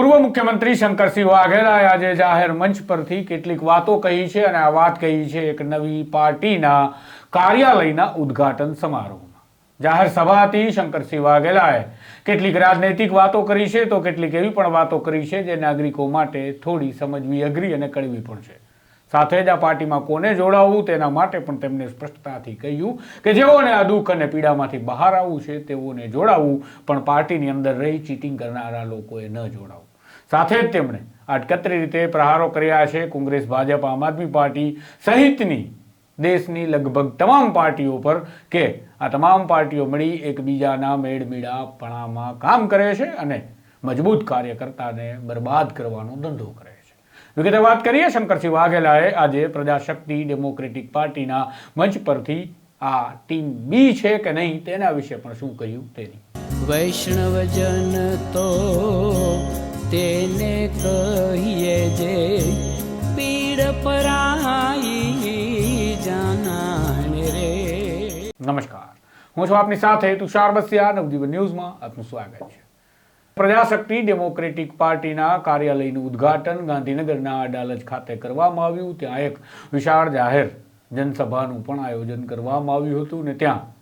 પૂર્વ મુખ્યમંત્રી શંકરસિંહ વાઘેલાએ આજે જાહેર મંચ પરથી કેટલીક વાતો કહી છે અને આ વાત કહી છે એક નવી પાર્ટીના કાર્યાલયના ઉદ્ઘાટન સમારોહમાં. જાહેર સભાથી શંકરસિંહ વાઘેલાએ કેટલીક રાજનૈતિક વાતો કરી છે તો કેટલીક એવી પણ વાતો કરી છે જે નાગરિકો માટે થોડી સમજવી અઘરી અને કડવી પણ છે. સાથે જ આ પાર્ટીમાં કોને જોડાવવું તેના માટે પણ તેમણે સ્પષ્ટતાથી કહ્યું કે જેઓને આ દુઃખ અને પીડામાંથી બહાર આવવું છે તેઓને જોડાવવું, પણ પાર્ટીની અંદર રહી ચીટિંગ કરનારા લોકોએ ન જોડાવવું સાથે જ તેમણે આડકતરી રીતે પ્રહારો કર્યા છે. કોંગ્રેસ, ભાજપ, આમ આદમી પાર્ટી સહિતની દેશની લગભગ તમામ પાર્ટીઓ પર કે આ તમામ પાર્ટીઓ મળી એકબીજાના મેળમીડાપણામાં કામ કરે છે અને મજબૂત કાર્યકર્તાને બરબાદ કરવાનો ધંધો કરે છે. વિગતે વાત કરીએ, શંકરસિંહ વાઘેલાએ આજે પ્રજાશક્તિ ડેમોક્રેટિક પાર્ટીના મંચ પરથી આ ટીમ બી છે કે નહીં તેના વિશે પણ શું કહ્યું તેની. વૈષ્ણવજન તો તેને કહીએ જે પીડ પરાઈ જાનાને રે. નમસ્કાર. હું છું આપની સાથે તુષાર બસિયા. નવજીવન ન્યૂઝમાં આપનું સ્વાગત છે. પ્રજાશક્તિ ડેમોક્રેટિક પાર્ટીના કાર્યાલયનું ઉદ્ઘાટન ગાંધીનગરના અડાલજ ખાતે કરવામાં આવ્યું. ત્યાં એક વિશાળ જાહેર જનસભાનું પણ આયોજન કરવામાં આવ્યું હતું ને ત્યાં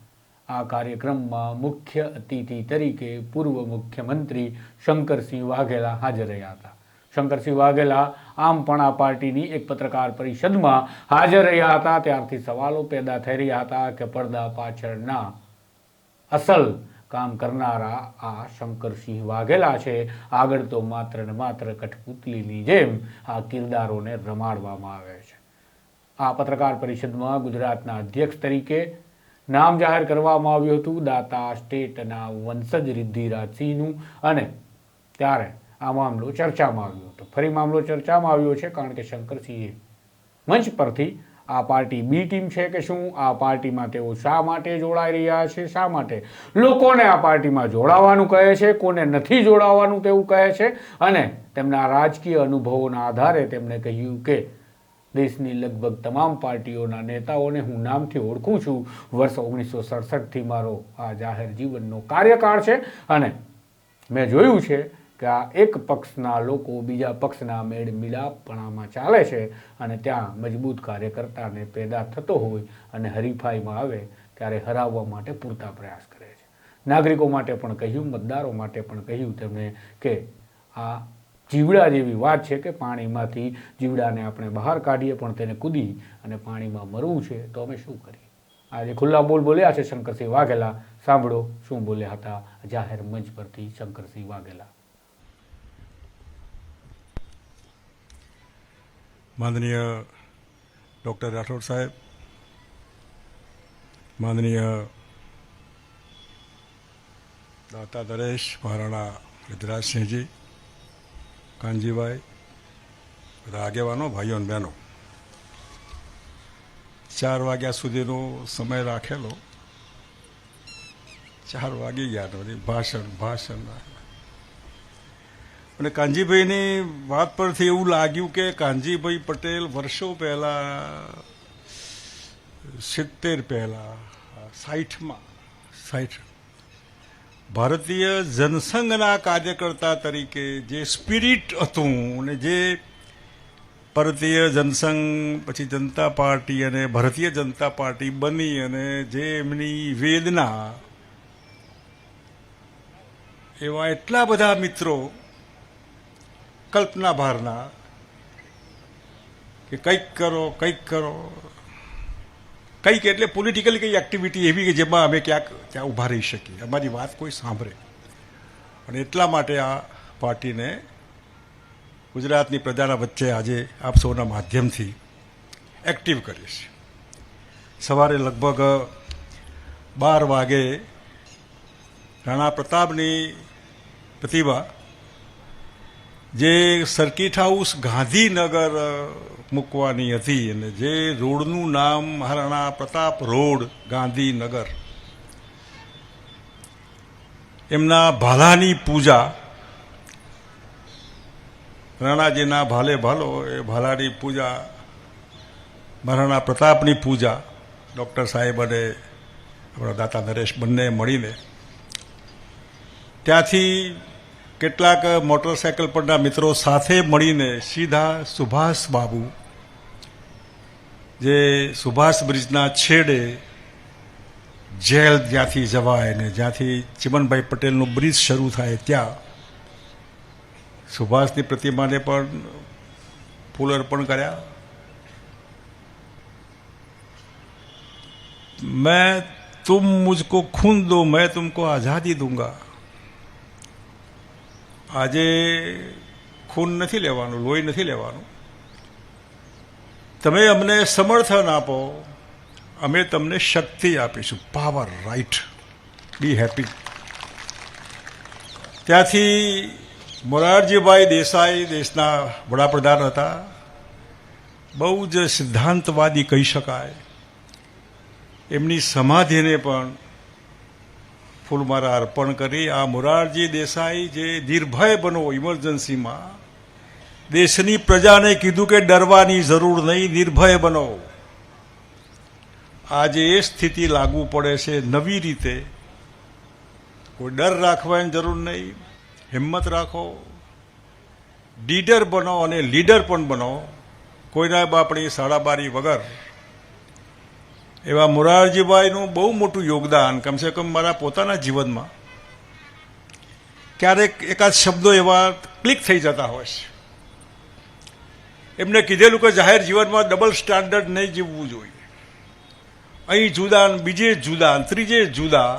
આ કાર્યક્રમમાં મુખ્ય અતિથિ તરીકે પૂર્વ મુખ્યમંત્રી શંકરસિંહ વાઘેલા હાજર રહ્યા હતા. શંકરસિંહ વાઘેલા આમ પણ આ પાર્ટીની એક પત્રકાર પરિષદમાં હાજર રહ્યા હતા. ત્યારથી સવાલો પેદા થઈ રહ્યા હતા કે પડદા પાછળના અસલ કામ કરનારા આ શંકરસિંહ વાઘેલા છે. આગળ તો માત્ર ને માત્ર કઠપુતલીની જેમ આ કિરદારોને રમાડવામાં આવે છે. આ પત્રકાર પરિષદમાં ગુજરાતના અધ્યક્ષ તરીકે નામ જાહેર કરવામાં આવ્યું હતું દાતા સ્ટેટના વંશજ રિદ્ધિરાજસિંહનું અને ત્યારે આ મામલો ચર્ચામાં આવ્યો હતો. ફરી મામલો ચર્ચામાં આવ્યો છે કારણ કે શંકરસિંહે મંચ પરથી આ પાર્ટી બી ટીમ છે કે શું? આ પાર્ટીમાં તેઓ શા માટે જોડાઈ રહ્યા છે? શા માટે? લોકોને આ પાર્ટીમાં જોડાવાનું કહે છે, કોને નથી જોડાવાનું તેવું કહે છે અને તેમના રાજકીય અનુભવોના આધારે તેમણે કહ્યું કે દેશની લગભગ તમામ પાર્ટીઓના નેતાઓને હું નામથી ઓળખું છું. વર્ષ ઓગણીસો સડસઠથી મારો આ જાહેર જીવનનો કાર્યકાળ છે અને મેં જોયું છે કે આ એક પક્ષના લોકો બીજા પક્ષના મેળ મિલાપણામાં ચાલે છે અને ત્યાં મજબૂત કાર્યકર્તાને પેદા થતો હોય અને હરીફાઈમાં આવે ત્યારે હરાવવા માટે પૂરતા પ્રયાસ કરે છે. નાગરિકો માટે પણ કહ્યું, મતદારો માટે પણ કહ્યું તેમણે કે આ જીવડા જેવી વાત છે કે પાણીમાંથી જીવડાને આપણે બહાર કાઢીએ પણ તેને કૂદી અને પાણીમાં મરવું છે, તો અમે શું કરીએ? આજે ખુલ્લા બોલ બોલ્યા છે શંકરસિંહ વાઘેલા. સાંભળો શું બોલ્યા હતા જાહેર મંચ પરથી શંકરસિંહ વાઘેલા. માનનીય ડૉક્ટર રાઠોડ સાહેબ, માનનીય દાતા દરેશ મહારાણા રિદ્ધરાજસિંહજી કાનજીભાઈ બધા આગેવાનો ભાઈઓ અને બહેનો. ચાર વાગ્યા સુધીનો સમય રાખેલો. ચાર વાગી ગયા બધી ભાષણ ભાષણ અને કાનજીભાઈની વાત પરથી એવું લાગ્યું કે કાનજીભાઈ પટેલ વર્ષો પહેલાં, સિત્તેર પહેલાં સાઠમાં સાઠ ભારતીય જનસંઘના કાર્યકર્તા તરીકે જે સ્પિરિટ હતું અને જે ભારતીય જનસંઘ, પછી જનતા પાર્ટી અને ભારતીય જનતા પાર્ટી બની અને જે એમની વેદના, એવા એટલા બધા મિત્રો કલ્પના ભારના કે કંઈક કરો કંઈક કરો કંઈક એટલે પોલિટિકલી કંઈ એક્ટિવિટી એવી કે જેમાં અમે ક્યાંક ત્યાં ઊભા રહી શકીએ. અમારી વાત કોઈ સાંભળે અને એટલા માટે આ પાર્ટીને ગુજરાતની પ્રજાના વચ્ચે આજે આપ સૌના માધ્યમથી એક્ટિવ છીએ. સવારે લગભગ બાર વાગે રાણા પ્રતાપની પ્રતિભા જે સર્કિટ હાઉસ ગાંધીનગર મૂકવાની હતી અને જે રોડનું નામ મહારાણા પ્રતાપ રોડ, ગાંધીનગર. એમના ભાલાની પૂજા, રાણાજીના ભાલે ભાલો, એ ભાલાની પૂજા, મહારાણા પ્રતાપની પૂજા, ડૉક્ટર સાહેબ અને આપણા દાતા નરેશ બંને મળીને. ત્યાંથી કેટલાક મોટરસાયકલ પરના મિત્રો સાથે મળીને સીધા સુભાષ બાબુ, જે સુભાષ બ્રિજના છેડે જેલ જ્યાંથી જવાય ને જ્યાંથી ચિમનભાઈ પટેલનું બ્રિજ શરૂ થાય ત્યાં. સુભાષની પ્રતિમાને પણ ફૂલ અર્પણ કર્યા. મેં તુમ મુજકો ખૂન દો, મેં તુમકો આઝાદી દૂંગા. આજે ખૂન નથી લેવાનું, લોહી નથી લેવાનું. તમે અમને સમર્થન આપો, અમે તમને શક્તિ આપીશું. પાવર રાઈટ બી હેપી ત્યાંથી મોરારજીભાઈ દેસાઈ દેશના વડાપ્રધાન હતા. બહુ જ સિદ્ધાંતવાદી કહી શકાય. એમની સમાધિને પણ ફૂલમાળા અર્પણ કરી. આ મોરારજી દેસાઈ જે નિર્ભય બનો ઇમરજન્સીમાં, દેશની પ્રજાને કીધું કે ડરવાની જરૂર નહીં, નિર્ભય બનો. આજે એ સ્થિતિ લાગુ પડે છે નવી રીતે. કોઈ ડર રાખવાની જરૂર નહીં. હિંમત રાખો. લીડર બનો અને લીડર પણ બનો. કોઈના બાપણી સાડાબારી વગર એવા મોરારજીભાઈનું બહુ મોટું યોગદાન, કમસે કમ મારા પોતાના જીવનમાં, ક્યારેક એકાદ શબ્દો એવા ક્લિક થઈ જતા હોય છે. એમને કીધેલું કે જાહેર જીવનમાં ડબલ સ્ટાન્ડર્ડ નહીં જીવવું જોઈએ. અહીં જુદા બીજે જુદા ત્રીજે જુદા.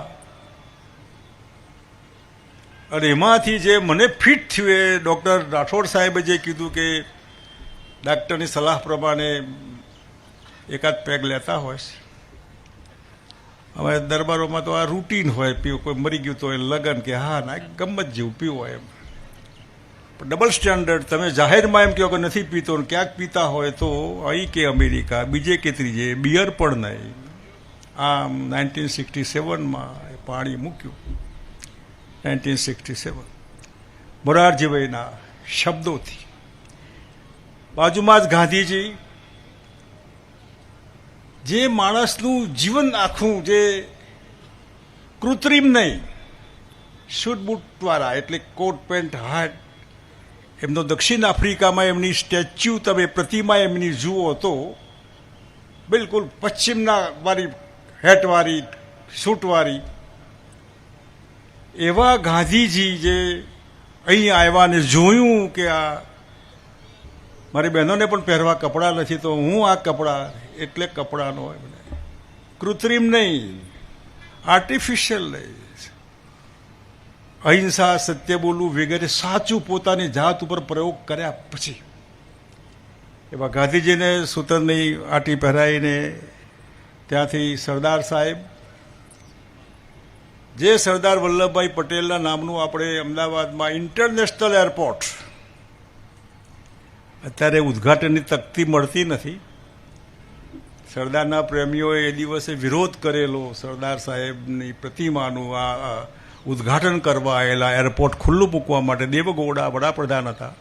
અને એમાંથી જે મને ફિટ થયું એ ડૉક્ટર રાઠોડ સાહેબે જે કીધું કે ડાક્ટરની સલાહ પ્રમાણે એકાદ પેગ લેતા હોય છે. હવે દરબારોમાં તો આ રૂટીન હોય પીવું કોઈ મરી ગયું તો એ લગન કે હા, ના ગમત જેવું પીવો એમ. ડબલ સ્ટાન્ડર્ડ તમે જાહેરમાં એમ કહો કે નથી પીતો ને ક્યાંક પીતા હોય તો અહીં કે અમેરિકા, બીજે કે ત્રીજે, બિયર પણ નહીં. આમ નાઇન્ટીન સિક્સટી સેવનમાં એ પાણી મૂક્યું. Nineteen sixty seven. મોરારજીભાઈના શબ્દોથી. બાજુમાં જ ગાંધીજી જે માણસનું જીવન આખું જે કૃત્રિમ નહીં શૂટ દ્વારા, એટલે કોટ, પેન્ટ, હાટ, એમનો દક્ષિણ આફ્રિકામાં એમની સ્ટેચ્યુ, તમે પ્રતિમા એમની જુઓ તો, બિલકુલ પશ્ચિમના વાળી હેટવાળી, સૂટવાળી, એવા ગાંધીજી જે અહીં આવ્યા ને જોયું કે આ, મારી બહેનોને પણ પહેરવા કપડાં નથી, તો હું આ કપડાં એટલે કપડાનો એમને કૃત્રિમ નહીં આર્ટિફિશિયલ નહીં. અહિંસા, સત્ય બોલવું વગેરે સાચું પોતાની જાત ઉપર પ્રયોગ કર્યા પછી. એવા ગાંધીજીને સૂતરની આટી પહેરાઈને ત્યાંથી સરદાર સાહેબ, જે સરદાર વલ્લભભાઈ પટેલના નામનું આપણે અમદાવાદમાં ઇન્ટરનેશનલ એરપોર્ટ અત્યારે ઉદ્ઘાટનની તકતી મળતી નથી. સરદારના પ્રેમીઓએ એ દિવસે વિરોધ કરેલો સરદાર સાહેબની પ્રતિમાનું આ ઉદ્ઘાટન કરવા આવેલા એરપોર્ટ ખુલ્લું મૂકવા માટે દેવગોડા વડાપ્રધાન હતા.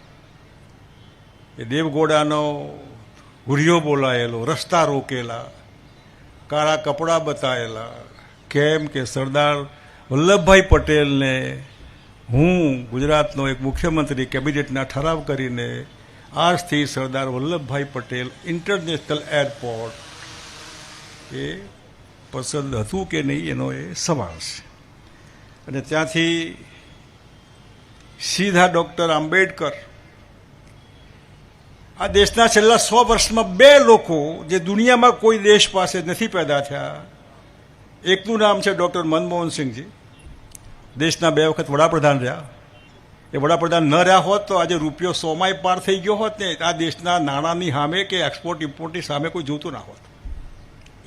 એ દેવગોડાનો હુરિયો બોલાયેલો, રસ્તા રોકેલા, કાળા કપડાં બતાવેલા કેમ કે સરદાર વલ્લભભાઈ પટેલને હું ગુજરાતનો એક મુખ્યમંત્રી કેબિનેટના ઠરાવ કરીને આજથી સરદાર વલ્લભભાઈ પટેલ ઇન્ટરનેશનલ એરપોર્ટ એ પસંદ હતું કે નહીં એનો એ સવાલ છે. અને ત્યાંથી સીધા ડૉક્ટર આંબેડકર આ દેશના છેલ્લા સો વર્ષમાં બે લોકો જે દુનિયામાં કોઈ દેશ પાસે નથી પેદા થયા, એકનું નામ છે ડૉક્ટર મનમોહન સિંહજી. દેશના બે વખત વડાપ્રધાન રહ્યા. એ વડાપ્રધાન ન રહ્યા હોત તો આજે રૂપિયો સોમાય પાર થઈ ગયો હોત ને આ દેશના નાણાંની સામે કે એક્સપોર્ટ ઇમ્પોર્ટની સામે કોઈ જોતું ના હોત.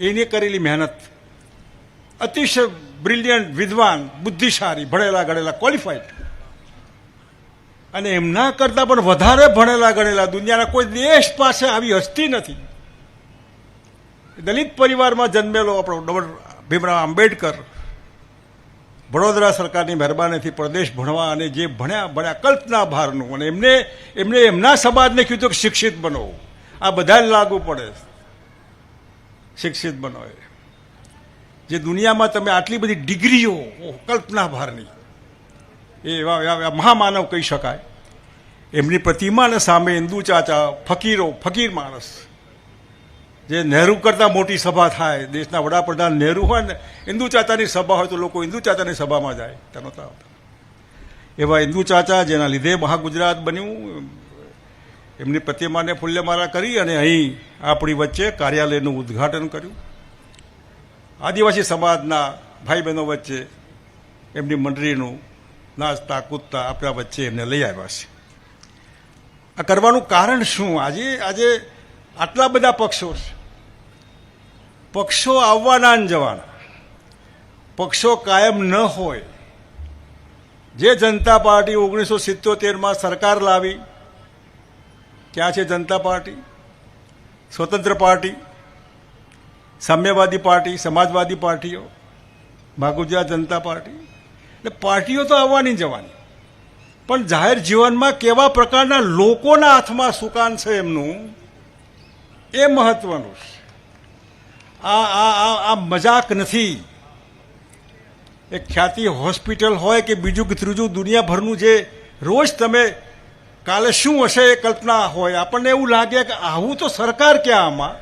એની કરેલી મહેનત. અતિશય બ્રિલિયન્ટ વિદ્વાન, બુદ્ધિશાળી, ભણેલા ગણેલા ક્વોલિફાઈડ અને એમના કરતાં પણ વધારે ભણેલા ગણેલા દુનિયાના કોઈ દેશ પાસે આવી હસ્તી નથી. દલિત પરિવારમાં જન્મેલો આપણો ડોક્ટર ભીમરાવ આંબેડકર વડોદરા સરકારની મહેરબાનીથી પ્રદેશ ભણવા અને જે ભણ્યા ભણ્યા કલ્પના ભારનું અને એમને એમને એમના સમાજને કીધું કે શિક્ષિત બનો. આ બધાને લાગુ પડે. શિક્ષિત બનો એ. જે દુનિયામાં તમે આટલી બધી ડિગ્રીઓ કલ્પના ભારની, એ એવા એવા મહામાનવ કહી શકાય. એમની પ્રતિમાને સામે હિન્દુ ચાચા ફકીરો, ફકીર માણસ, જે નહેરુ કરતાં મોટી સભા થાય, દેશના વડાપ્રધાન નહેરુ હોય ને, હિન્દુ ચાચાની સભા હોય તો લોકો હિન્દુ ચાચાની સભામાં જાય. તેનો નહોતા એવા હિન્દુ ચાચા જેના લીધે મહાગુજરાત બન્યું એમની પ્રતિમાને ફૂલ્યમાળા કરી અને અહીં આપણી વચ્ચે કાર્યાલયનું ઉદ્ઘાટન કર્યું. આદિવાસી સમાજના ભાઈ બહેનો વચ્ચે એમની મંડળીનું નાચતા કૂદતા આપણા વચ્ચે એમને લઈ આવ્યા છે. આ કરવાનું કારણ શું? આજે આજે આટલા બધા પક્ષો છે. પક્ષો આવવાના ને જવાના. પક્ષો કાયમ ન હોય. જે જનતા પાર્ટી ઓગણીસો સિત્તોતેરમાં સરકાર લાવી ક્યાં છે જનતા પાર્ટી સ્વતંત્ર પાર્ટી સામ્યવાદી પાર્ટી સમાજવાદી પાર્ટીઓ ભાગુજા જનતા પાર્ટી એટલે પાર્ટીઓ તો આવવાની જવાની. પણ જાહેર જીવનમાં કેવા પ્રકારના લોકોના હાથમાં સુકાન છે એમનું, એ મહત્વનું છે. આ આ આ મજાક નથી. એ ખ્યાતિ હોસ્પિટલ હોય કે બીજું ત્રીજું દુનિયાભરનું જે રોજ તમે કાલે શું હશે એ કલ્પના હોય, આપણને એવું લાગે કે આવું તો સરકાર ક્યાં આમાં?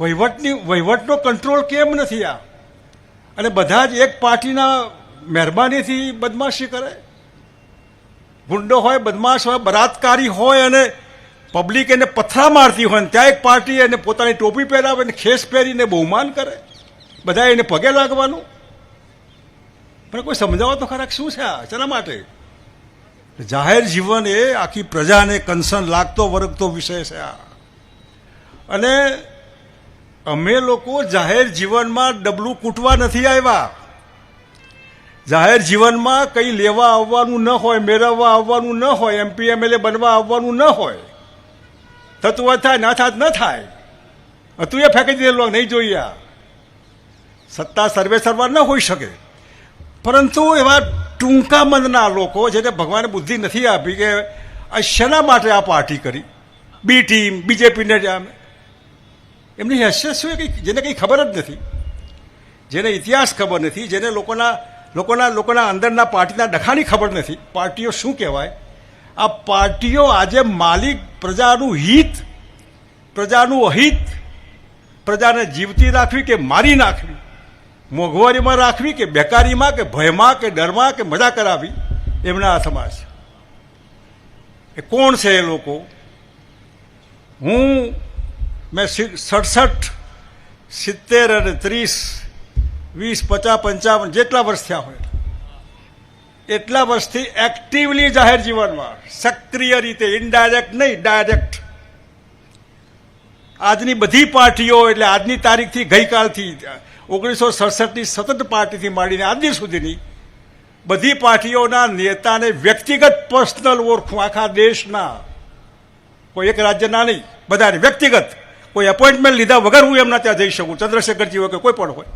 વહીવટની, વહીવટનો કંટ્રોલ કેમ નથી આ? અને બધા જ એક પાર્ટીના મહેરબાનીથી બદમાશી કરે? ગુંડો હોય, બદમાશ હોય, બળાત્કારી હોય અને પબ્લિક એને પથરા મારતી હોય ત્યાં એક પાર્ટી એને પોતાની ટોપી પહેરાવે અને ખેસ પહેરીને બહુમાન કરે? બધા એને પગે લાગવાનું? પણ કોઈ સમજાવો તો ખરા શું છે આ? શેના માટે? જાહેર જીવન એ આખી પ્રજાને કન્સર્ન લાગતો, વરગતો વિષય છે આ. અને અમે લોકો જાહેર જીવનમાં ડબલું કૂટવા નથી આવ્યા. જાહેર જીવનમાં કંઈ લેવા આવવાનું ન હોય, મેળવવા આવવાનું ન હોય એમપી એમએલએ બનવા આવવાનું ન હોય થતું હોય થાય, ના થાત, ન થાય. હતું એ ફેંકી દીધેલો નહીં જોઈએ સત્તા સર્વે સર્વા ન હોઈ શકે. પરંતુ એવા ટૂંકા મનના લોકો જેને ભગવાને બુદ્ધિ નથી આપી કે આ શેના માટે આ પાર્ટી કરી? બી ટીમ, બીજેપીને એમની હેસિયત શું કંઈ જેને કંઈ ખબર જ નથી. જેને ઇતિહાસ ખબર નથી, જેને લોકોના લોકોના લોકોના અંદરના પાર્ટીના ડખાની ખબર નથી. પાર્ટીઓ શું કહેવાય? આ પાર્ટીઓ આજે માલિક પ્રજાનું હિત, પ્રજાનું અહિત, પ્રજાને જીવતી રાખવી કે મારી નાખવી? મોંઘવારીમાં રાખવી કે બેકારીમાં કે ભયમાં કે ડરમાં કે મજા કરાવી, એમના હાથમાં છે. એ કોણ છે એ લોકો? હું, મેં સડસઠ, સિત્તેર અને ત્રીસ, વીસ, પચાસ, પંચાવન જેટલા વર્ષ થયા હોય. એટલા વર્ષથી એક્ટિવલી જાહેર જીવનમાં, સક્રિય રીતે ઇનડાયરેક્ટ નહીં ડાયરેક્ટ આજની બધી પાર્ટીઓ, એટલે આજની તારીખથી ગઈકાલથી ઓગણીસો સડસઠની સતત પાર્ટીથી માંડીને આજે સુધીની બધી પાર્ટીઓના નેતાને વ્યક્તિગત પર્સનલ ઓળખું. આખા દેશના. કોઈ એક રાજ્યના નહીં, બધાને વ્યક્તિગત. કોઈ એપોઇન્ટમેન્ટ લીધા વગર હું એમના ત્યાં જઈ શકું, ચંદ્રશેખરજી વગર કોઈ પણ હોય.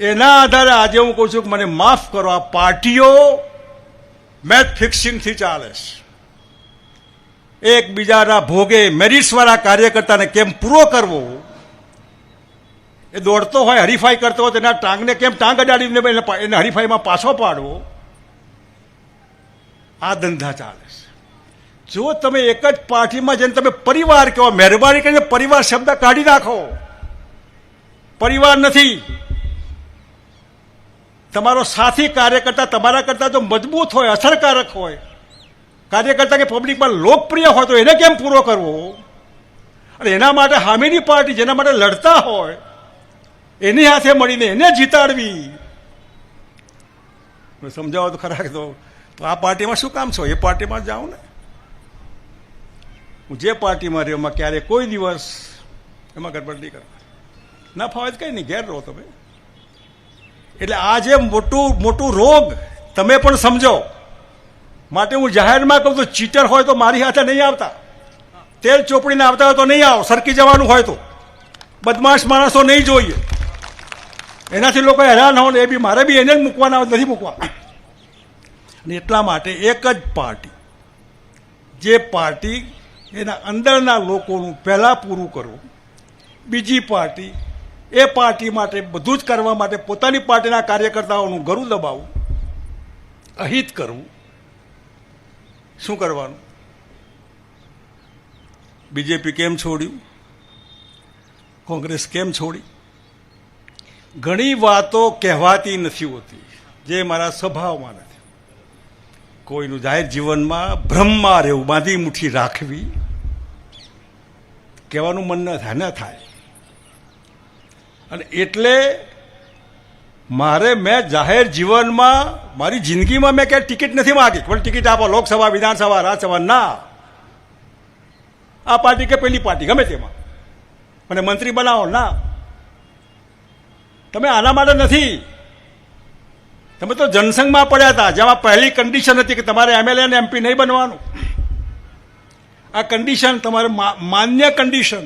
એના આધારે આજે હું કહું છું કે મને માફ કરો, આ પાર્ટીઓ મેચ ફિક્સિંગથી ચાલે છે. એકબીજાના ભોગે મેરિટ્સવાળા કાર્યકર્તાને કેમ પૂરો કરવો? એ દોડતો હોય, હરીફાઈ કરતો હોય, તેના ટાંગને કેમ ટાંગ અડાડીને એને હરીફાઈમાં પાછો પાડવો આ ધંધા ચાલે છે. જો તમે એક જ પાર્ટીમાં જેને તમે પરિવાર કહો, મહેરબાની કરીને પરિવાર શબ્દ કાઢી નાખો. પરિવાર નથી. તમારો સાથી કાર્યકર્તા તમારા કરતાં જો મજબૂત હોય, અસરકારક હોય. કાર્યકર્તા કે પબ્લિકમાં લોકપ્રિય હોય તો એને કેમ પૂરો કરવો? અને એના માટે હામીની પાર્ટી, જેના માટે લડતા હોય એની હાથે મળીને એને જીતાડવી. સમજાવો તો ખરા તો આ પાર્ટીમાં શું કામ છો? એ પાર્ટીમાં જાઉં ને. હું જે પાર્ટીમાં રહ્યો, એમાં ક્યારેય કોઈ દિવસ એમાં ગડબડ નહીં કરવા ના ફાવે તો કંઈ નહીં, ઘેર રહો તમે. એટલે આ જે મોટું મોટું રોગ, તમે પણ સમજો. માટે હું જાહેરમાં કહું તો ચીટર હોય તો મારી હાથે નહીં આવતા. તેલ ચોપડીને આવતા હોય તો નહીં આવો, સરકી જવાનું હોય તો. બદમાશ માણસો નહીં જોઈએ. એનાથી લોકો હેરાન હોય ને એ બી મારે બી એને જ મૂકવાના નથી મૂકવા. અને એટલા માટે એક જ પાર્ટી, જે પાર્ટી એના અંદરના લોકોનું પહેલાં પૂરું કરવું, બીજી પાર્ટી એ પાર્ટી માટે બધું જ કરવા માટે પોતાની પાર્ટીના કાર્યકર્તાઓનું ગરું દબાવવું અહિત કરવું. શું કરવાનું? બીજેપી કેમ છોડ્યું? કોંગ્રેસ કેમ છોડી? ઘણી વાતો કહેવાતી નથી હોતી, જે મારા સ્વભાવમાં નથી. કોઈનું જાહેર જીવનમાં ભ્રમમાં રહેવું બાંધી મુઠ્ઠી રાખવી, કહેવાનું મન ન થાય ન થાય. અને એટલે મારે મેં જાહેર જીવનમાં, મારી જિંદગીમાં મેં ક્યાંય ટિકિટ નથી માગી. પણ ટિકિટ આપો, લોકસભા, વિધાનસભા, રાજ્યસભા, ના. આ પાર્ટી કે પેલી પાર્ટી, ગમે તેમાં. મને મંત્રી બનાવો, ના. તમે આના માટે નથી. તમે તો જનસંઘમાં પડ્યા હતા, જેમાં પહેલી કન્ડિશન હતી કે તમારે એમએલએ અને એમપી નહીં બનવાનું. આ કન્ડિશન તમારે માન્ય કન્ડિશન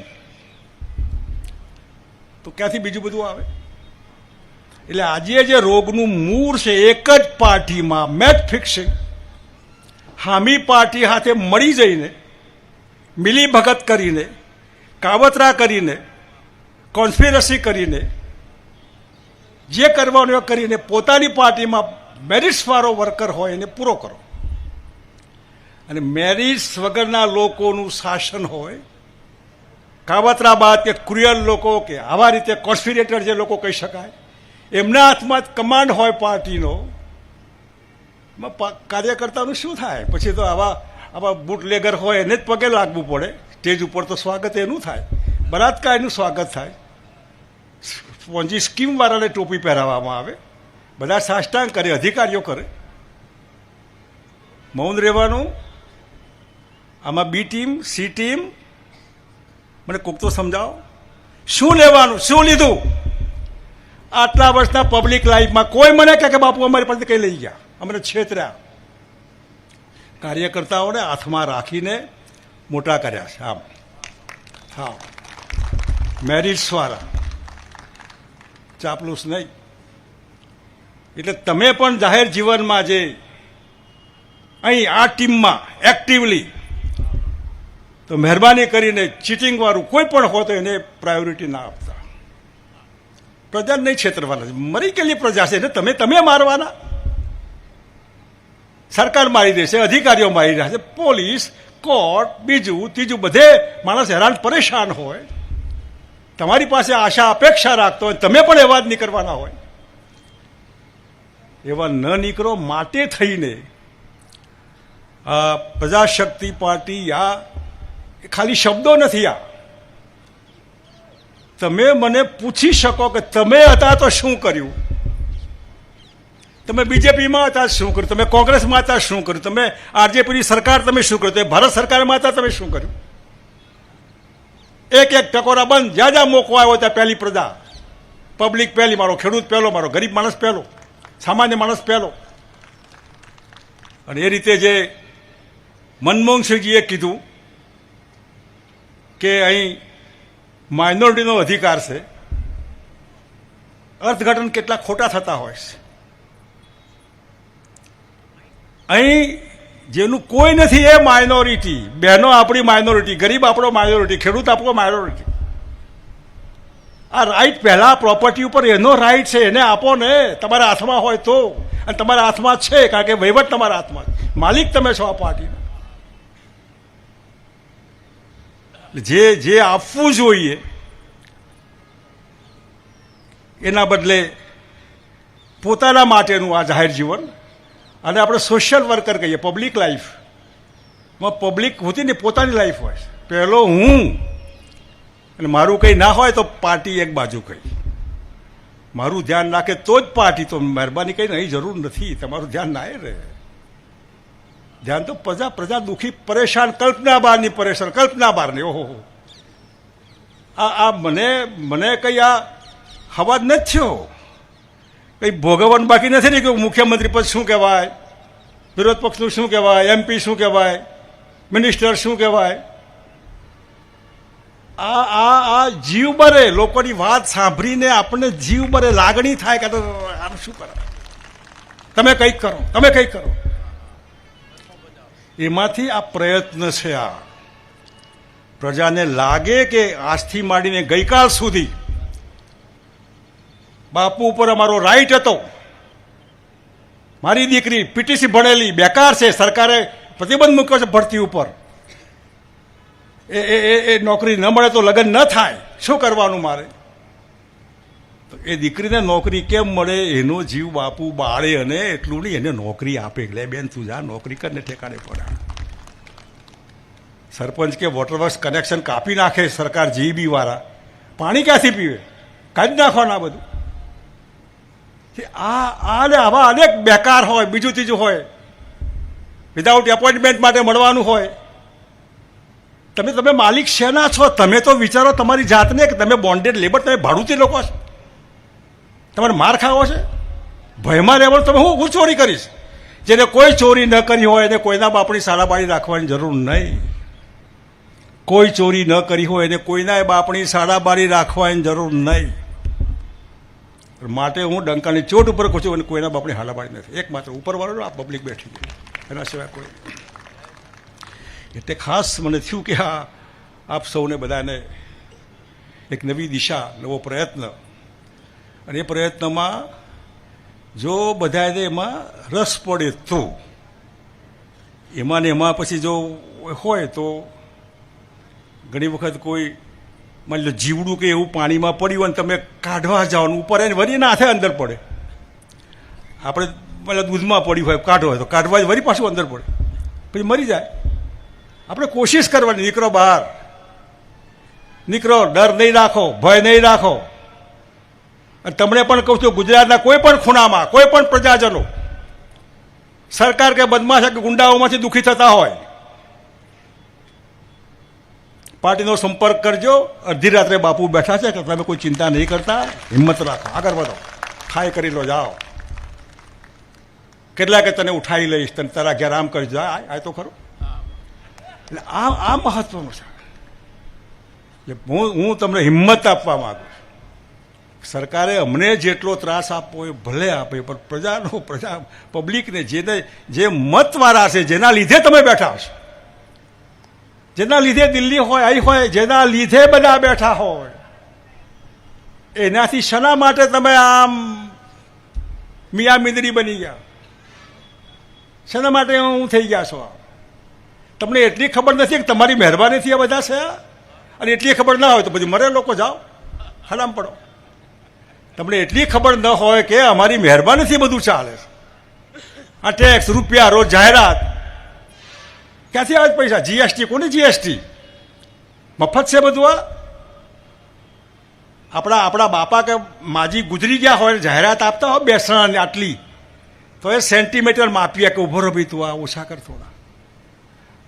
તો ક્યાંથી બીજું બધું આવે? એટલે આજે જે રોગનું મૂળ છે, એક જ પાર્ટીમાં મેચ ફિક્સિંગ હામી પાર્ટી સાથે મળી જઈને મિલી ભગત કરીને, કાવતરા કરીને કોન્સ્પિરસી કરીને જે કરવાનું કરીને પોતાની પાર્ટીમાં મેરિટ્સવાળો વર્કર હોય એને પૂરો કરો. અને મેરિટ્સ વગરના લોકોનું શાસન હોય કાવતરા બાદ કે ક્રુયલ લોકો કે આવા રીતે કોન્સ્પિરેટર જે લોકો કહી શકાય, એમના હાથમાં જ કમાન્ડ હોય પાર્ટીનો કાર્યકર્તાનું શું થાય? પછી તો આવા આવા બુટલેગર હોય એને જ પગે લાગવું પડે. સ્ટેજ ઉપર તો સ્વાગત એનું થાય. બળાત્કારનું સ્વાગત થાય. સ્પોન્જી સ્કીમવાળાને ટોપી પહેરાવવામાં આવે. બધા સાષ્ટાંગ કરે, અધિકારીઓ કરે. મૌન રહેવાનું. આમાં બી ટીમ, સી ટીમ, મને કોક તો સમજાવો. શું લેવાનું? શું લીધું? આટલા વર્ષના પબ્લિક લાઈફમાં કોઈ મને કહે કે, બાપુ, અમારી પાસે કંઈ લઈ ગયા. અમને છેતર્યા. કાર્યકર્તાઓને હાથમાં રાખીને મોટા કર્યા છે, આમ. હા. મેરિટ્સવાળા ચાપલુસ નહીં. એટલે તમે પણ જાહેર જીવનમાં જે અહીં આ ટીમમાં એક્ટિવલી તો મહેરબાની કરીને ચીટિંગવાળું કોઈ પણ હોય તો એને પ્રાયોરિટી ના આપતા. પ્રજા નહીં છેતરવાના. મરી ગયેલી પ્રજા છે એટલે તમે તમે મારવાના. સરકાર મારી દેશે, અધિકારીઓ મારી રહ્યા છે પોલીસ, કોર્ટ, બીજું, ત્રીજું, બધે માણસ હેરાન પરેશાન હોય. તમારી પાસે આશા, અપેક્ષા રાખતો હોય, તમે પણ એવા જ નીકળવાના હોય. એવા ન નીકળો, માટે થઈને, આ પ્રજાશક્તિ પાર્ટી આ ખાલી શબ્દો નથી આ. તમે મને પૂછી શકો કે તમે હતા તો શું કર્યું? તમે બીજેપીમાં હતા શું કર્યું? તમે કોંગ્રેસમાં હતા શું કર્યું? તમે આરજેપીની સરકાર તમે શું કર્યું? ભારત સરકારમાં હતા તમે શું કર્યું? એક એક ટકોરા બંધ. જ્યાં જ્યાં મોકો આવ્યો ત્યાં પહેલી પ્રજા. પબ્લિક પહેલી, મારો ખેડૂત પહેલો, મારો ગરીબ માણસ પહેલો, સામાન્ય માણસ પહેલો. અને એ રીતે જે મનમોહનસિંહજીએ કીધું કે અહીં માઇનોરિટીનો અધિકાર છે. અર્થઘટન કેટલા ખોટા થતા હોય છે. અહીં જેનું કોઈ નથી, એ માઇનોરિટી બહેનો આપણી માઇનોરિટી ગરીબ આપણો માઇનોરિટી ખેડૂત આપણો માઇનોરિટી આ રાઈટ પહેલાં પ્રોપર્ટી ઉપર એનો રાઈટ છે, એને આપો ને, તમારા હાથમાં હોય તો. અને તમારા હાથમાં છે, કારણ કે વહીવટ તમારા હાથમાં માલિક તમે છો આ પાર્ટીના જે જે આપવું જોઈએ, એના બદલે પોતાના માટેનું આ જાહેર જીવન અને આપણે સોશિયલ વર્કર કહીએ પબ્લિક લાઈફમાં પબ્લિક હોતી ને પોતાની લાઈફ હોય. પહેલો હું. અને મારું કંઈ ના હોય તો પાર્ટી એક બાજુ કહી મારું ધ્યાન રાખે તો જ પાર્ટી તો મહેરબાની કંઈ નહીં જરૂર નથી. તમારું ધ્યાન ના રહે. ધ્યાન તો પ્રજા પ્રજા દુઃખી, પરેશાન, કલ્પના બહારની પરેશાન, કલ્પના બહારની. ઓહો આ આ મને મને કંઈ આ હવા જ નથી થયો. કંઈ ભોગવવાનું બાકી નથી ને કે મુખ્યમંત્રી પદ શું કહેવાય? વિરોધ પક્ષનું શું કહેવાય? એમપી શું કહેવાય? મિનિસ્ટર શું કહેવાય? આ આ આ જીવ બરે, લોકોની વાત સાંભળીને આપણને જીવ બરે લાગણી થાય કે આનું શું કરો? તમે કંઈક કરો, તમે કંઈક કરો. એમાંથી આ પ્રયત્ન છે આ. પ્રજાને લાગે કે આજથી માંડીને ગઈકાલ સુધી બાપુ ઉપર અમારો રાઈટ હતો. મારી દીકરી પીટીસી ભણેલી, બેકાર છે. સરકારે પ્રતિબંધ મૂક્યો છે ભરતી ઉપર. એ એ, એ- નોકરી ન મળે તો લગ્ન ન થાય. શું કરવાનું મારે? તો એ દીકરીને નોકરી કેમ મળે? એનો જીવ બાપુ બાળે અને એટલું નહીં, એને નોકરી આપે. લે બેન તું જા, નોકરી કરીને ઠેકાણે પડે. સરપંચ કે વોટર વર્ક્સ કનેક્શન કાપી નાખે સરકાર જીબી વાળા. પાણી ક્યાંથી પીવે? કાઢી નાખવાના બધું. આ આ ને આવા અનેક બેકાર હોય, બીજું ત્રીજું હોય. વિધાઉટ એપોઇન્ટમેન્ટ માટે મળવાનું હોય. તમે તમે માલિક શેના છો? તમે તો વિચારો તમારી જાતને કે તમે બોન્ડેડ લેબર તમે ભાડુતી લોકો છો. તમારે માર ખાવો છે? ભયમાં રહેવાનું તમે હું હું ચોરી કરીશ? જેને કોઈ ચોરી ન કરી હોય, એને કોઈના બાપની શાળા બાળી રાખવાની જરૂર નહીં. કોઈ ચોરી ન કરી હોય, એને કોઈના બાપની બારી રાખવાની જરૂર નહીં. માટે હું ડંકાની ચોટ ઉપર કહું છું અને કોઈના બાપની બાળી નથી. એકમાત્ર ઉપરવાળો આ પબ્લિક બેઠી છે એના સિવાય કોઈ એટલે ખાસ મને થયું કે આ આપ સૌને બધાને એક નવી દિશા, નવો પ્રયત્ન. અને એ પ્રયત્નમાં જો બધાને એમાં રસ પડે તો, એમાં ને એમાં પછી જો હોય તો ઘણી વખત કોઈ માની લો જીવડું કે એવું પાણીમાં પડ્યું અને તમે કાઢવા જાઓ ઉપર એને વરી નાથે અંદર પડે. આપણે મતલબ દૂધમાં પડ્યું હોય કાઢો હોય તો કાઢવા જ વરી પાછું અંદર પડે. પછી મરી જાય. આપણે કોશિશ કરવાની, નીકળો બહાર. નીકળો, ડર નહીં રાખો, ભય નહીં રાખો. અને તમને પણ કહું છું, ગુજરાતના કોઈ પણ ખૂણામાં, કોઈ પણ પ્રજાજનો, સરકાર કે બદમાશ કે ગુંડાઓમાંથી દુઃખી થતા હોય પાર્ટીનો સંપર્ક કરજો. અડધી રાત્રે બાપુ બેઠા છે કે તમે કોઈ ચિંતા નહીં કરતા. હિંમત રાખો. આગળ વધો. ખાઈ કરી લો, જાઓ. કેટલાકે તને ઉઠાવી લઈશ, તને તારા ઘેર આમ કરી જા, આ તો ખરું. એટલે આ આ મહત્વનું છે. એટલે હું હું તમને હિંમત આપવા માગું છું. સરકારે અમને જેટલો ત્રાસ આપવો એ ભલે આપે, પણ પ્રજાનો પ્રજા પબ્લિકને જેને જે મતવાળા છે, જેના લીધે તમે બેઠા છો જેના લીધે દિલ્હી હોય અહીં હોય, જેના લીધે બધા બેઠા હોય. એનાથી શના માટે તમે આમ મિયા મિંદરી બની ગયા. શેના માટે હું થઈ ગયા છો તમને એટલી ખબર નથી કે તમારી મહેરબાનીથી આ બધા છે? અને એટલી ખબર ના હોય તો પછી મરે લોકો, જાઓ. હલામ પડો. તમને એટલી ખબર ન હોય કે અમારી મહેરબાનીથી બધું ચાલે છે. આ ટેક્સ રૂપિયા, રોજ જાહેરાત. ક્યાંથી આવે પૈસા? જીએસટી કોની જીએસટી મફત છે બધું આ આપણા આપણા બાપા કે માજી ગુજરી ગયા હોય, જાહેરાત આપતા હોય બેસણાની આટલી, તો એ સેન્ટીમીટર માપીએ કે ઊભો રભી તું આ ઓછા કર થોડા.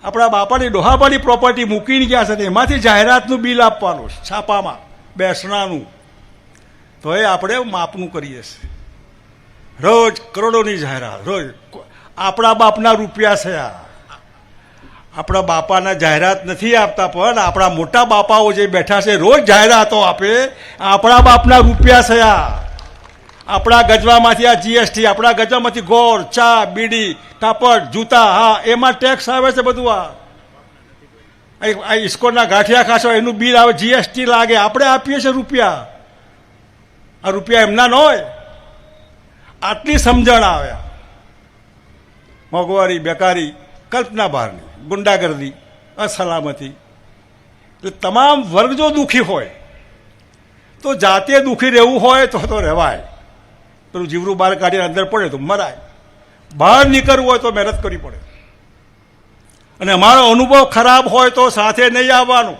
આપણા બાપાની ડોહાબાની પ્રોપર્ટી મૂકીને ગયા છે ને એમાંથી જાહેરાતનું બિલ આપવાનું, છાપામાં, બેસણાનું. તો એ આપણે માપનું કરીએ છીએ. રોજ કરોડોની જાહેરાત, રોજ આપણા બાપના રૂપિયા છે આ. આપણા બાપાના જાહેરાત નથી આપતા, પણ આપણા મોટા બાપાઓ જે બેઠા છે, રોજ જાહેરાતો આપે, આપણા બાપના રૂપિયા આ આપણા ગજવામાંથી આ જીએસટી આપણા ગજવામાંથી ગોળ, ચા, બીડી, કાપડ, જૂતા, હા, એમાં ટેક્સ આવે છે બધું આ. આ- આ ઇસ્કોનના ગાંઠિયા ખાશો, એનું બિલ આવે જીએસટી લાગે, આપણે આપીએ છીએ રૂપિયા. આ રૂપિયા એમના ન હોય. આટલી સમજણ આવે. મોંઘવારી, બેકારી, કલ્પના બહારની. ગુંડાગર્દી, અસલામતી. એટલે તમામ વર્ગ જો દુઃખી હોય, તો જાતે દુઃખી રહેવું હોય તો તો રહેવાય. પેલું જીવરું બહાર કાઢીને અંદર પડે તો મરાય. બહાર નીકળવું હોય તો મહેનત કરવી પડે. અને અમારો અનુભવ ખરાબ હોય તો સાથે નહીં આવવાનું.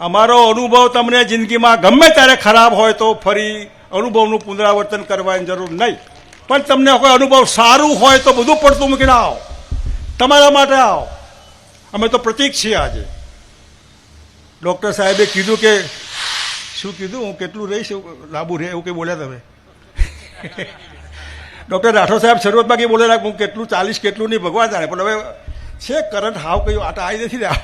અમારો અનુભવ તમને જિંદગીમાં ગમે ત્યારે ખરાબ હોય તો ફરી અનુભવનું પુનરાવર્તન કરવાની જરૂર નહીં. પણ તમને કોઈ અનુભવ સારું હોય તો બધું પડતું મૂકીને આવો. તમારા માટે આવો. અમે તો પ્રતિક છીએ આજે. ડૉક્ટર સાહેબે કીધું કે, શું કીધું? હું કેટલું રહીશ લાંબુ રહે એવું કંઈ બોલ્યા તમે? ડૉક્ટર રાઠોડ સાહેબ શરૂઆતમાં કંઈ બોલેલા, હું કેટલું ચાલીસ કેટલું નહીં, ભગવાન જાણે. પણ હવે છે, કરંટ હાવ કયું આટા આવી નથી ને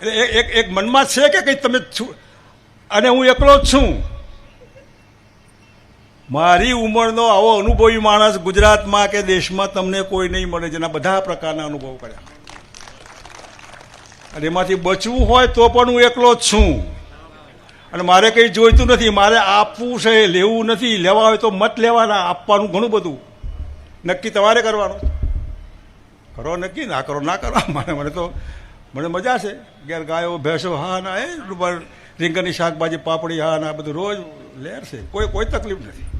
એટલે એક એક મનમાં છે કે કંઈ તમે છું, અને હું એકલો જ છું? મારી ઉંમરનો આવો અનુભવી માણસ ગુજરાતમાં કે દેશમાં તમને કોઈ નહીં મળે, જેના બધા પ્રકારના અનુભવ કર્યા. અને એમાંથી બચવું હોય તો પણ હું એકલો જ છું. અને મારે કંઈ જોઈતું નથી, મારે આપવું છે, લેવું નથી, લેવા હોય તો મત લેવાના, આપવાનું ઘણું બધું. નક્કી તમારે કરવાનું. કરો નક્કી, ના કરો ના કરો. મને મને તો, મને મજા છે. ઘેર ગાયો, ભેંસો હા ના એ રીંગણની શાકભાજી, પાપડી હા ના બધું રોજ લેર છે. કોઈ કોઈ તકલીફ નથી.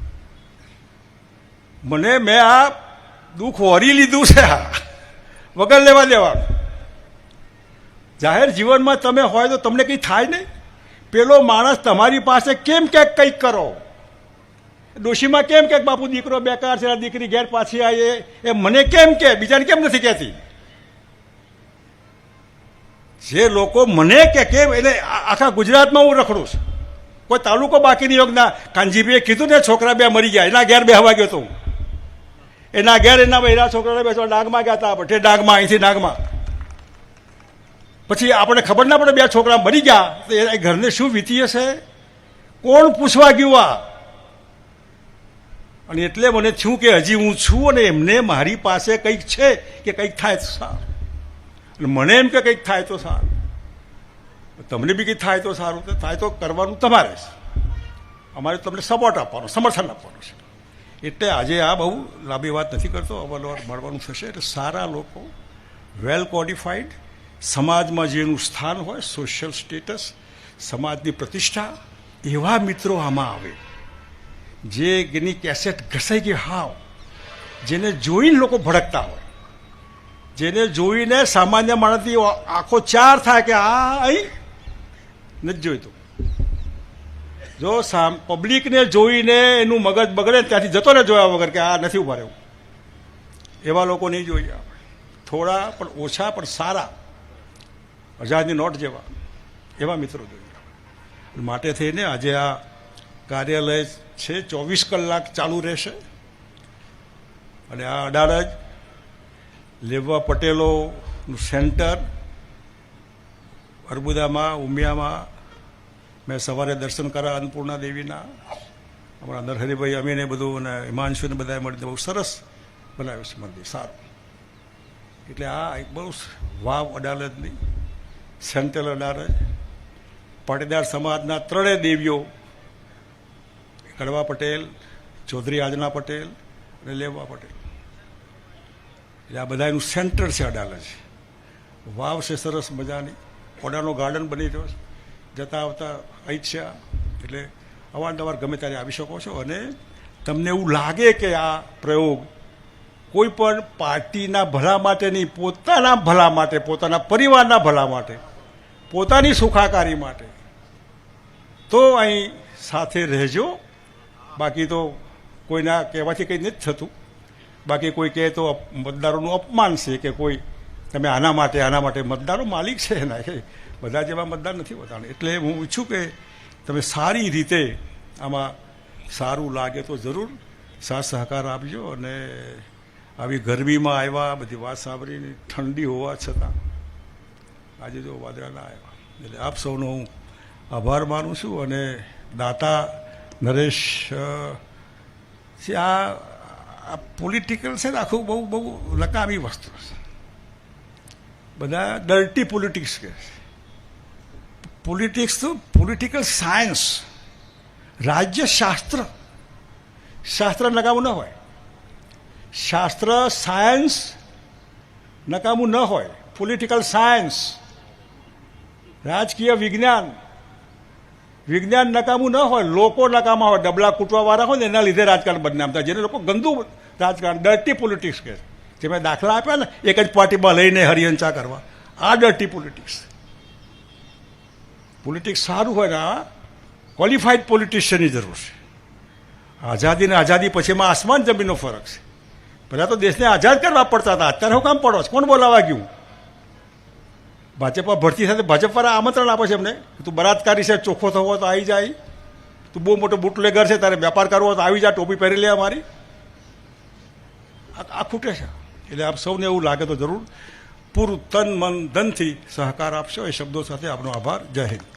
મને મેં આ દુઃખ વરી લીધું છે. આ વગર લેવા દેવાનું. જાહેર જીવનમાં તમે હોય તો તમને કંઈ થાય નહીં. પેલો માણસ તમારી પાસે કેમ ક્યાંક કંઈક કરો? ડોશીમાં કેમ કે બાપુ દીકરો બેકાર છે દીકરી ઘેર પાછી આવી એ મને કેમ કે? બીજાને કેમ નથી કહેતી? જે લોકો મને કે કેમ એટલે આખા ગુજરાતમાં હું રખડું છું. કોઈ તાલુકો બાકી નહીં યોગના કાનજીભાઈએ કીધું ને, છોકરા બે મરી ગયા, એના ઘેર બેહવા ગયો તો હું. એના ઘેર એના બહેરા છોકરાને બેસવા ડાંગમાં ગયા હતા આપણે ડાંગમાં, અહીંથી ડાંગમાં. પછી આપણે ખબર ના પડે બે છોકરા મરી ગયા, તો એ ઘરને શું વીતી હશે? કોણ પૂછવા ગયું આ અને એટલે મને થયું કે હજી હું છું અને એમને મારી પાસે કંઈક છે કે કંઈક થાય તો સારું. મને એમ કે કંઈક થાય તો સારું. તમને બી કંઈક થાય તો સારું થાય તો કરવાનું તમારે છે અમારે તમને સપોર્ટ આપવાનો, સમર્થન આપવાનું છે. એટલે આજે આ બહુ લાંબી વાત નથી કરતો અવલવાર મળવાનું થશે. એટલે સારા લોકો વેલ ક્વોલિફાઈડ સમાજમાં જેનું સ્થાન હોય સોશિયલ સ્ટેટસ સમાજની પ્રતિષ્ઠા, એવા મિત્રો આમાં આવે. જે એની કેસેટ ઘસાઈ ગઈ, હાવ. જેને જોઈને લોકો ભડકતા હોય. જેને જોઈને સામાન્ય માણસની આંખો ચાર થાય કે આ અહીં નથી જોઈતું. જો સામ પબ્લિકને જોઈને એનું મગજ બગડે ત્યાંથી જતો ને જોયા વગર કે આ નથી ઊભા રહેવું. એવા લોકો નહીં જોઈએ થોડા પણ ઓછા પણ સારા હજારની નોટ જેવા એવા મિત્રો જોઈએ માટે થઈને આજે આ કાર્યાલય છે, ચોવીસ કલાક ચાલુ રહેશે. અને આ અડાડજ લેવા પટેલોનું સેન્ટર અર્બુદામાં, ઉમિયામાં મેં સવારે દર્શન કર્યા અન્નપૂર્ણા દેવીના. અમારા નરહરિભાઈ અમીને બધું અને હિમાંશુને બધાએ મળીને બહુ સરસ બનાવ્યું છે મંદિર, સારું. એટલે આ એક બહુ વાવ અડાલજની સેન્ટ્રલ અડાલજ, પાટીદાર સમાજના ત્રણેય દેવીઓ કડવા પટેલ, ચૌધરી આજના પટેલ અને લેવા પટેલ. એટલે આ બધાનું સેન્ટર છે અડાલજ. વાવ છે સરસ મજાની. ઓડાનો ગાર્ડન બની રહ્યો છે. જતા આવતા અહીં એટલે અવારનવાર ગમે ત્યારે આવી શકો છો અને તમને એવું લાગે કે આ પ્રયોગ કોઈ પણ પાર્ટીના ભલા માટે નહીં, પોતાના ભલા માટે, પોતાના પરિવારના ભલા માટે, પોતાની સુખાકારી માટે. તો અહીં સાથે રહેજો. બાકી તો કોઈના કહેવાથી કંઈ નથી થતું. બાકી કોઈ કહે તો મતદારોનું અપમાન છે કે કોઈ તમે આના માટે આના માટે મતદારો માલિક છે એના. બધા જેવા મતદાર નથી હોતા. એટલે હું ઈચ્છું કે તમે સારી રીતે આમાં સારું લાગે તો જરૂર સાથ સહકાર આપજો અને આવી ગરમીમાં આવ્યા, બધી વાત સાંભળીને ઠંડી હોવા છતાં આજે જો વાદળા ના આવ્યા. એટલે આપ સૌનો હું આભાર માનું છું અને દાતા નરેશ છે આ પોલિટિકલ છે ને, આખું બહુ બહુ નકામી વસ્તુ છે. બધા ડર્ટી પોલિટિક્સ કે પોલિટિક્સ તો પોલિટિકલ સાયન્સ રાજ્યશાસ્ત્ર શાસ્ત્ર નકામું ન હોય શાસ્ત્ર સાયન્સ નકામું ન હોય પોલિટિકલ સાયન્સ રાજકીય વિજ્ઞાન વિજ્ઞાન નકામું ન હોય લોકો નકામા હોય ડબલા કૂટવાવાળા હોય ને એના લીધે રાજકારણ બદનામ થાય જેને લોકો ગંદુ રાજકારણ ડર્ટી પોલિટિક્સ કહે જે મેં દાખલા આપ્યા ને એક જ પાર્ટીમાં લઈને હરિયંચા કરવા આ ડર્ટી પોલિટિક્સ પોલિટિક્સ સારું હોય ને ક્વોલિફાઈડ પોલિટિશિયનની જરૂર છે. આઝાદી ને આઝાદી પછીમાં આસમાન જમીનનો ફરક છે. પહેલાં તો દેશને આઝાદ કરવા પડતા હતા, અત્યારે હું કામ પડો છો? કોણ બોલાવા ગયું? ભાજપમાં ભરતી સાથે ભાજપવાળા આમંત્રણ આપે છે એમને તું બળાત્કારી છે, ચોખ્ખો થવો તો આવી જાય. તું બહુ મોટો બુટલેગર છે, તારે વેપાર કરવો તો આવી જા, ટોપી પહેરી લે અમારી. આ ખૂટે છે. એટલે આપ સૌને એવું લાગે તો જરૂર. પૂરું તન મન ધનથી સહકાર આપશો. એ શબ્દો સાથે આપનો આભાર. જય હિન્દ.